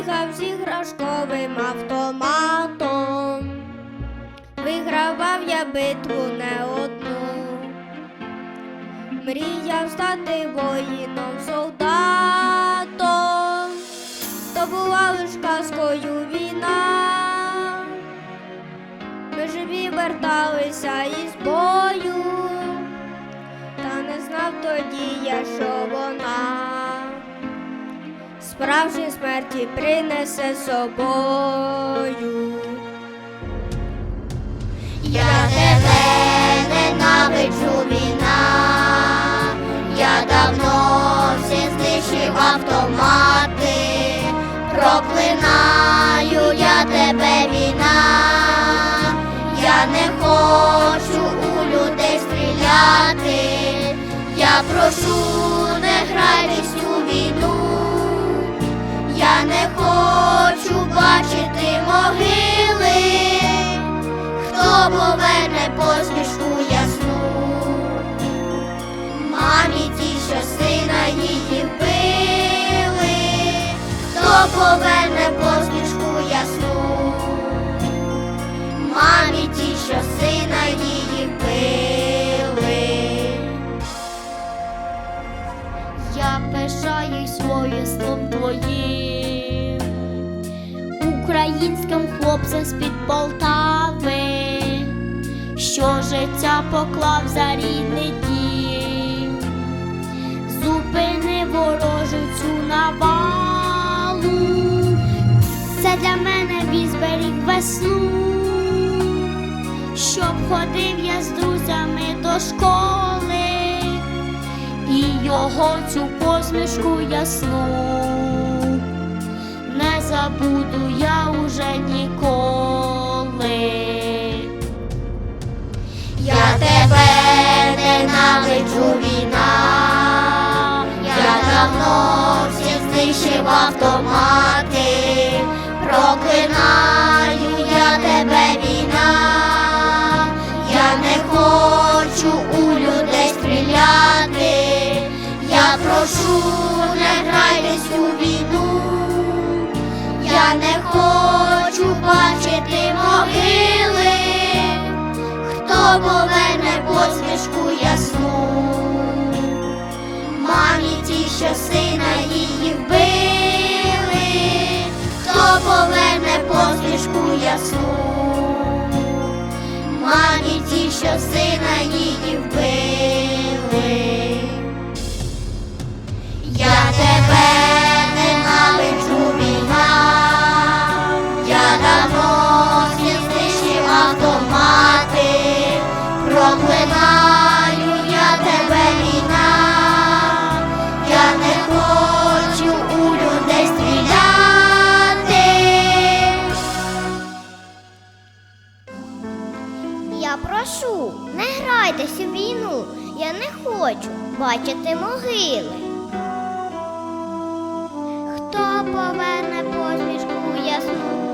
бігав з іграшковим автоматом, вигравав я битву не одну, мріяв стати воїном солдатом, то була лиш казкою війна. Ми живі верталися із бою, та не знав тоді я, що вона справжні смерті принесе собою. Я тебе ненавиджу війна, я давно всі знищив автомати, проклинаю я тебе війна, я не хочу у людей стріляти, я прошу хочу бачити могили. Хто поверне посмішку ясну, мамі ті, що сина її вбили, хто поверне українським хлопцем з-під Полтави, що життя поклав за рідний дім, зупини ворожицю навалу, це для мене він зберіг весну, щоб ходив я з друзями до школи. І його цю посмішку ясну забуду я уже ніколи. Я тебе ненавиджу війна, я давно всі знищив автомати, проклинаю я тебе війна, я не хочу у людей стріляти, я прошу Не хочу бачити могили, хто по мене ясну, прошу, не грайтесь у війну. Я не хочу бачити могили. Хто поверне посмішку ясну?